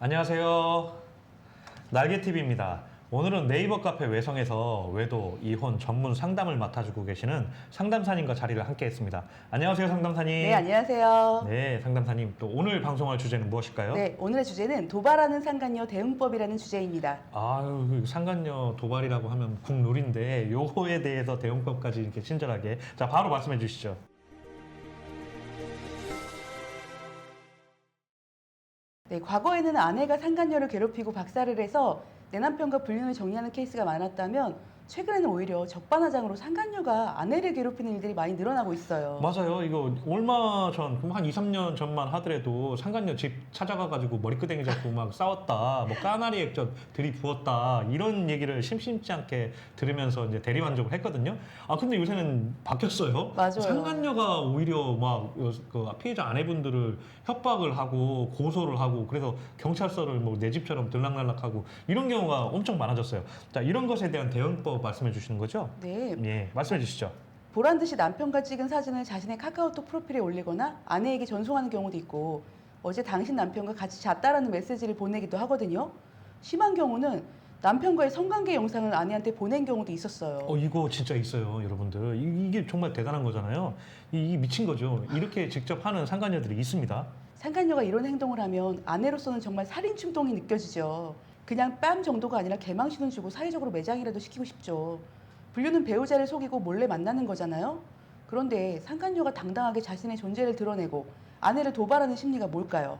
안녕하세요. 날개TV입니다. 오늘은 네이버 카페 외성에서 외도 이혼 전문 상담을 맡아주고 계시는 상담사님과 자리를 함께 했습니다. 안녕하세요, 상담사님. 네, 안녕하세요. 네, 상담사님. 또 오늘 방송할 주제는 무엇일까요? 네, 오늘의 주제는 도발하는 상간녀 대응법이라는 주제입니다. 아유, 그 상간녀 도발이라고 하면 국룰인데 요거에 대해서 대응법까지 이렇게 친절하게. 자, 바로 말씀해 주시죠. 네, 과거에는 아내가 상간녀를 괴롭히고 박살을 해서 내 남편과 불륜을 정리하는 케이스가 많았다면 최근에는 오히려 적반하장으로 상간녀가 아내를 괴롭히는 일들이 많이 늘어나고 있어요. 맞아요. 이거 얼마 전, 한 2, 3년 전만 하더라도 상간녀 집 찾아가가지고 머리끄댕이 잡고 막 싸웠다, 뭐 까나리 액젓 들이부었다, 이런 얘기를 심심치 않게 들으면서 이제 대리만족을 했거든요. 아, 근데 요새는 바뀌었어요. 맞아요. 상간녀가 오히려 막, 그 피해자 아내분들을 협박을 하고 고소를 하고 그래서 경찰서를 뭐 내 집처럼 들락날락하고 이런 경우가 엄청 많아졌어요. 자, 이런 것에 대한 대응법 말씀해 주시는 거죠? 네, 예, 말씀해 주시죠. 보란 듯이 남편과 찍은 사진을 자신의 카카오톡 프로필에 올리거나 아내에게 전송하는 경우도 있고 어제 당신 남편과 같이 잤다라는 메시지를 보내기도 하거든요. 심한 경우는 남편과의 성관계 영상을 아내한테 보낸 경우도 있었어요. 어 이거 진짜 있어요 여러분들 이- 이게 정말 대단한 거잖아요 이, 이 미친 거죠 이렇게 직접 하는 상간녀들이 있습니다 상간녀가 이런 행동을 하면 아내로서는 정말 살인 충동이 느껴지죠. 그냥 뺨 정도가 아니라 개망신을 주고 사회적으로 매장이라도 시키고 싶죠. 불륜은 배우자를 속이고 몰래 만나는 거잖아요. 그런데 상간녀가 당당하게 자신의 존재를 드러내고 아내를 도발하는 심리가 뭘까요?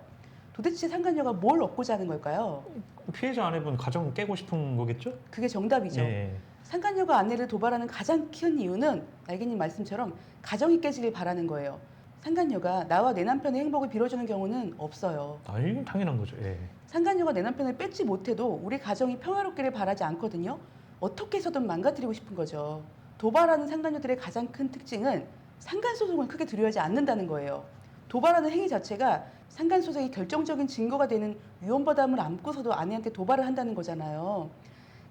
도대체 상간녀가 뭘 얻고자 하는 걸까요? 피해자 아내분 가정 깨고 싶은 거겠죠 그게 정답이죠. 예. 상간녀가 아내를 도발하는 가장 큰 이유는 날개님 말씀처럼 가정이 깨지길 바라는 거예요. 상간녀가 나와 내 남편의 행복을 빌어주는 경우는 없어요. 아 이건 당연한 거죠 예. 상간녀가 내 남편을 뺏지 못해도 우리 가정이 평화롭기를 바라지 않거든요. 어떻게 해서든 망가뜨리고 싶은 거죠. 도발하는 상간녀들의 가장 큰 특징은 상간 소송을 크게 두려워하지 않는다는 거예요. 도발하는 행위 자체가 상간 소송이 결정적인 증거가 되는 위험부담을 안고서도 아내한테 도발을 한다는 거잖아요.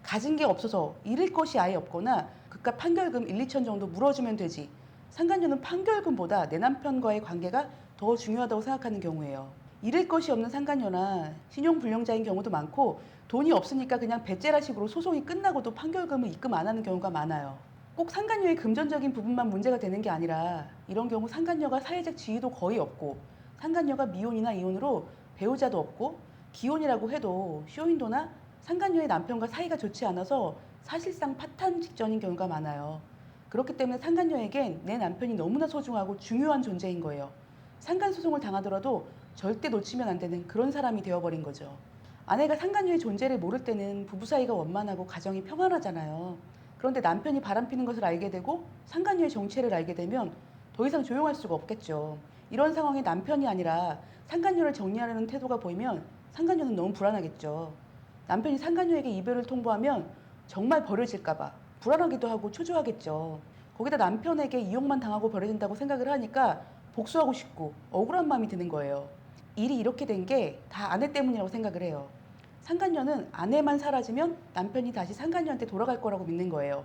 가진 게 없어서 잃을 것이 아예 없거나 그깟 판결금 1, 2천 정도 물어주면 되지. 상간녀는 판결금보다 내 남편과의 관계가 더 중요하다고 생각하는 경우예요. 잃을 것이 없는 상간녀나 신용불량자인 경우도 많고 돈이 없으니까 그냥 배째라식으로 소송이 끝나고도 판결금을 입금 안 하는 경우가 많아요. 꼭 상간녀의 금전적인 부분만 문제가 되는 게 아니라 이런 경우 상간녀가 사회적 지위도 거의 없고 상간녀가 미혼이나 이혼으로 배우자도 없고 기혼이라고 해도 쇼윈도나 상간녀의 남편과 사이가 좋지 않아서 사실상 파탄 직전인 경우가 많아요. 그렇기 때문에 상간녀에겐 내 남편이 너무나 소중하고 중요한 존재인 거예요. 상간 소송을 당하더라도 절대 놓치면 안 되는 그런 사람이 되어버린 거죠. 아내가 상간녀의 존재를 모를 때는 부부 사이가 원만하고 가정이 평안하잖아요. 그런데 남편이 바람피는 것을 알게 되고 상간녀의 정체를 알게 되면 더 이상 조용할 수가 없겠죠. 이런 상황에 남편이 아니라 상간녀를 정리하려는 태도가 보이면 상간녀는 너무 불안하겠죠. 남편이 상간녀에게 이별을 통보하면 정말 버려질까봐 불안하기도 하고 초조하겠죠. 거기다 남편에게 이용만 당하고 버려진다고 생각을 하니까 복수하고 싶고 억울한 마음이 드는 거예요. 일이 이렇게 된 게 다 아내 때문이라고 생각을 해요. 상간녀는 아내만 사라지면 남편이 다시 상간녀한테 돌아갈 거라고 믿는 거예요.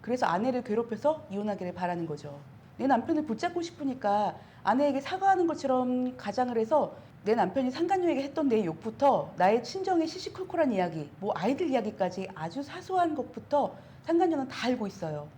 그래서 아내를 괴롭혀서 이혼하기를 바라는 거죠. 내 남편을 붙잡고 싶으니까 아내에게 사과하는 것처럼 가장을 해서 내 남편이 상간녀에게 했던 내 욕부터 나의 친정의 시시콜콜한 이야기, 뭐 아이들 이야기까지 아주 사소한 것부터 상간녀는 다 알고 있어요.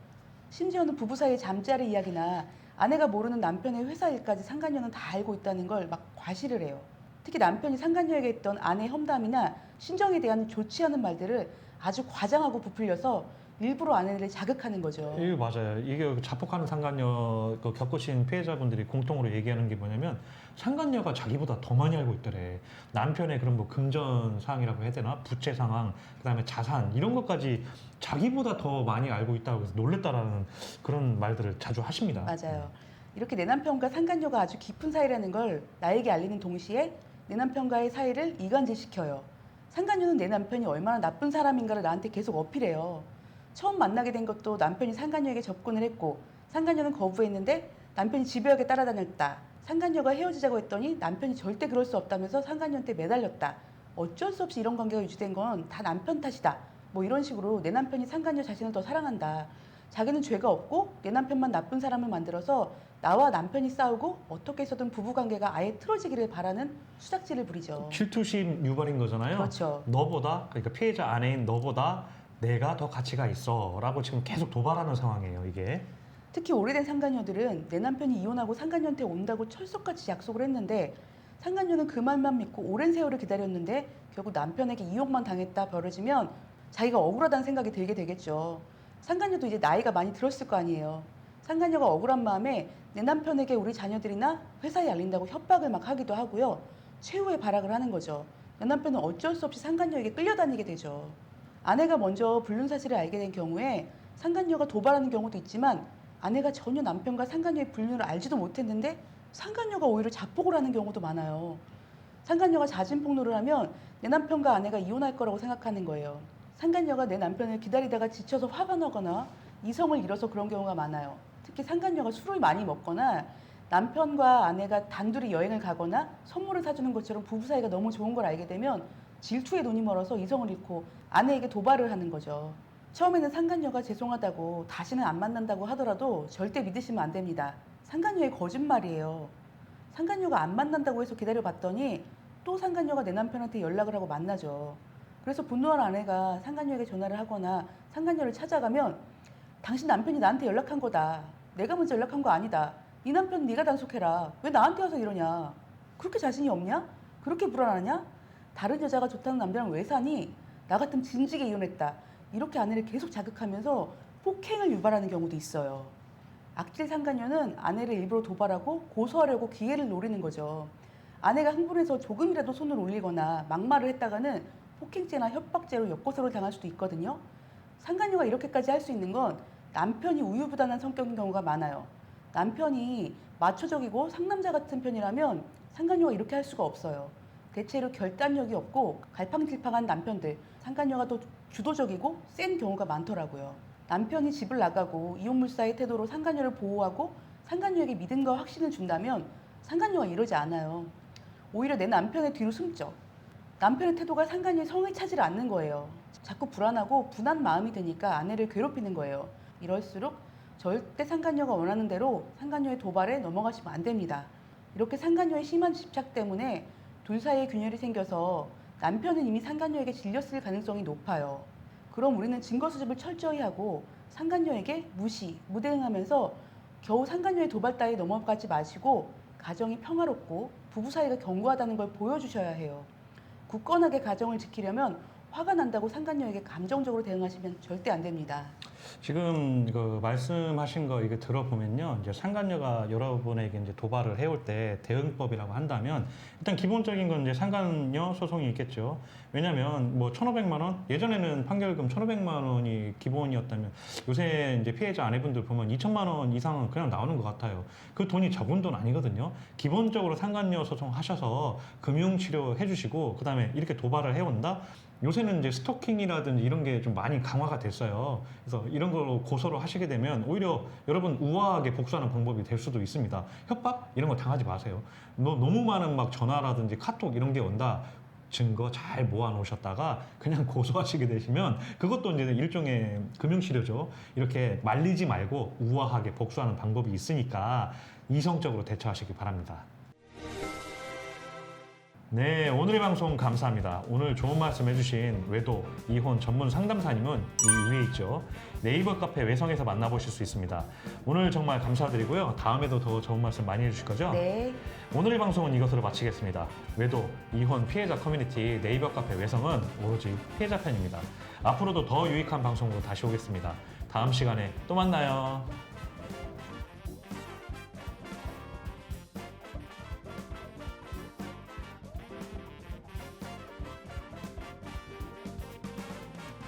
심지어는 부부 사이의 잠자리 이야기나 아내가 모르는 남편의 회사 일까지 상간녀는 다 알고 있다는 걸 막 과시를 해요. 특히 남편이 상간녀에게 했던 아내 험담이나 신정에 대한 좋지 않은 말들을 아주 과장하고 부풀려서 일부러 아내를 자극하는 거죠. 이게 맞아요 이게 자폭하는 상간녀 그 겪으신 피해자분들이 공통으로 얘기하는 게 뭐냐면 상간녀가 자기보다 더 많이 알고 있더래 남편의 그런 뭐 금전 사항이라고 해야 되나 부채 상황 그다음에 자산 이런 것까지 자기보다 더 많이 알고 있다고 해서 놀랬다라는 그런 말들을 자주 하십니다 맞아요. 이렇게 내 남편과 상간녀가 아주 깊은 사이라는 걸 나에게 알리는 동시에 내 남편과의 사이를 이간질시켜요. 상간녀는 내 남편이 얼마나 나쁜 사람인가를 나한테 계속 어필해요. 처음 만나게 된 것도 남편이 상간녀에게 접근을 했고 상간녀는 거부했는데 남편이 집요하게 따라다녔다. 상간녀가 헤어지자고 했더니 남편이 절대 그럴 수 없다면서 상간녀한테 매달렸다. 어쩔 수 없이 이런 관계가 유지된 건 다 남편 탓이다. 뭐 이런 식으로 내 남편이 상간녀 자신을 더 사랑한다. 자기는 죄가 없고 내 남편만 나쁜 사람을 만들어서 나와 남편이 싸우고 어떻게 해서든 부부관계가 아예 틀어지기를 바라는 수작질을 부리죠. 질투심 유발인 거잖아요. 그렇죠. 너보다 그러니까 피해자 아내인 너보다 내가 더 가치가 있어라고 지금 계속 도발하는 상황이에요. 이게 특히 오래된 상간녀들은 내 남편이 이혼하고 상간녀한테 온다고 철석같이 약속을 했는데 상간녀는 그 말만 믿고 오랜 세월을 기다렸는데 결국 남편에게 이용만 당했다 벌어지면 자기가 억울하다는 생각이 들게 되겠죠. 상간녀도 이제 나이가 많이 들었을 거 아니에요. 상간녀가 억울한 마음에 내 남편에게 우리 자녀들이나 회사에 알린다고 협박을 막 하기도 하고요. 최후의 발악을 하는 거죠. 내 남편은 어쩔 수 없이 상간녀에게 끌려다니게 되죠. 아내가 먼저 불륜 사실을 알게 된 경우에 상간녀가 도발하는 경우도 있지만 아내가 전혀 남편과 상간녀의 불륜을 알지도 못했는데 상간녀가 오히려 자폭을 하는 경우도 많아요. 상간녀가 자진 폭로를 하면 내 남편과 아내가 이혼할 거라고 생각하는 거예요. 상간녀가 내 남편을 기다리다가 지쳐서 화가 나거나 이성을 잃어서 그런 경우가 많아요. 특히 상간녀가 술을 많이 먹거나 남편과 아내가 단둘이 여행을 가거나 선물을 사주는 것처럼 부부 사이가 너무 좋은 걸 알게 되면 질투에 눈이 멀어서 이성을 잃고 아내에게 도발을 하는 거죠. 처음에는 상간녀가 죄송하다고 다시는 안 만난다고 하더라도 절대 믿으시면 안 됩니다. 상간녀의 거짓말이에요. 상간녀가 안 만난다고 해서 기다려봤더니 또 상간녀가 내 남편한테 연락을 하고 만나죠. 그래서 분노한 아내가 상간녀에게 전화를 하거나 상간녀를 찾아가면 당신 남편이 나한테 연락한 거다. 내가 먼저 연락한 거 아니다. 네 남편 네가 단속해라. 왜 나한테 와서 이러냐? 그렇게 자신이 없냐? 그렇게 불안하냐? 다른 여자가 좋다는 남자랑 왜 사니? 나 같으면 진지게 이혼했다. 이렇게 아내를 계속 자극하면서 폭행을 유발하는 경우도 있어요. 악질 상간녀는 아내를 일부러 도발하고 고소하려고 기회를 노리는 거죠. 아내가 흥분해서 조금이라도 손을 올리거나 막말을 했다가는 폭행죄나 협박죄로 역고소를 당할 수도 있거든요. 상간녀가 이렇게까지 할 수 있는 건 남편이 우유부단한 성격인 경우가 많아요. 남편이 마초적이고 상남자 같은 편이라면 상간녀가 이렇게 할 수가 없어요. 대체로 결단력이 없고 갈팡질팡한 남편들, 상간녀가 더 주도적이고 센 경우가 많더라고요. 남편이 집을 나가고 이혼물사의 태도로 상간녀를 보호하고 상간녀에게 믿음과 확신을 준다면 상간녀가 이러지 않아요. 오히려 내 남편의 뒤로 숨죠. 남편의 태도가 상간녀의 성을 차지 않는 거예요. 자꾸 불안하고 분한 마음이 드니까 아내를 괴롭히는 거예요. 이럴수록 절대 상간녀가 원하는 대로 상간녀의 도발에 넘어가시면 안 됩니다. 이렇게 상간녀의 심한 집착 때문에 둘 사이에 균열이 생겨서 남편은 이미 상간녀에게 질렸을 가능성이 높아요. 그럼 우리는 증거 수집을 철저히 하고 상간녀에게 무시, 무대응하면서 겨우 상간녀의 도발 따위 넘어가지 마시고 가정이 평화롭고 부부 사이가 견고하다는 걸 보여주셔야 해요. 굳건하게 가정을 지키려면 화가 난다고 상간녀에게 감정적으로 대응하시면 절대 안 됩니다. 지금 그 말씀하신 거 이게 들어보면요. 이제 상간녀가 여러분에게 이제 도발을 해올 때 대응법이라고 한다면 일단 기본적인 건 이제 상간녀 소송이 있겠죠. 왜냐하면 뭐 1,500만 원 예전에는 판결금 1,500만 원이 기본이었다면 요새 이제 피해자 아내분들 보면 2천만 원 이상은 그냥 나오는 것 같아요. 그 돈이 적은 돈 아니거든요. 기본적으로 상간녀 소송 하셔서 금융 치료 해주시고 그다음에 이렇게 도발을 해온다. 요새는 이제 스토킹이라든지 이런 게 좀 많이 강화가 됐어요. 그래서 이런 걸로 고소를 하시게 되면 오히려 여러분 우아하게 복수하는 방법이 될 수도 있습니다. 협박 이런 거 당하지 마세요. 너 너무 많은 막 전화라든지 카톡 이런 게 온다. 증거 잘 모아 놓으셨다가 그냥 고소하시게 되시면 그것도 이제 일종의 금융치료죠. 이렇게 말리지 말고 우아하게 복수하는 방법이 있으니까 이성적으로 대처하시기 바랍니다. 네, 오늘의 방송 감사합니다. 오늘 좋은 말씀 해주신 외도 이혼 전문 상담사님은 이 위에 있죠. 네이버 카페 외성에서 만나보실 수 있습니다. 오늘 정말 감사드리고요. 다음에도 더 좋은 말씀 많이 해주실 거죠? 네. 오늘의 방송은 이것으로 마치겠습니다. 외도 이혼 피해자 커뮤니티 네이버 카페 외성은 오로지 피해자 편입니다. 앞으로도 더 유익한 방송으로 다시 오겠습니다. 다음 시간에 또 만나요.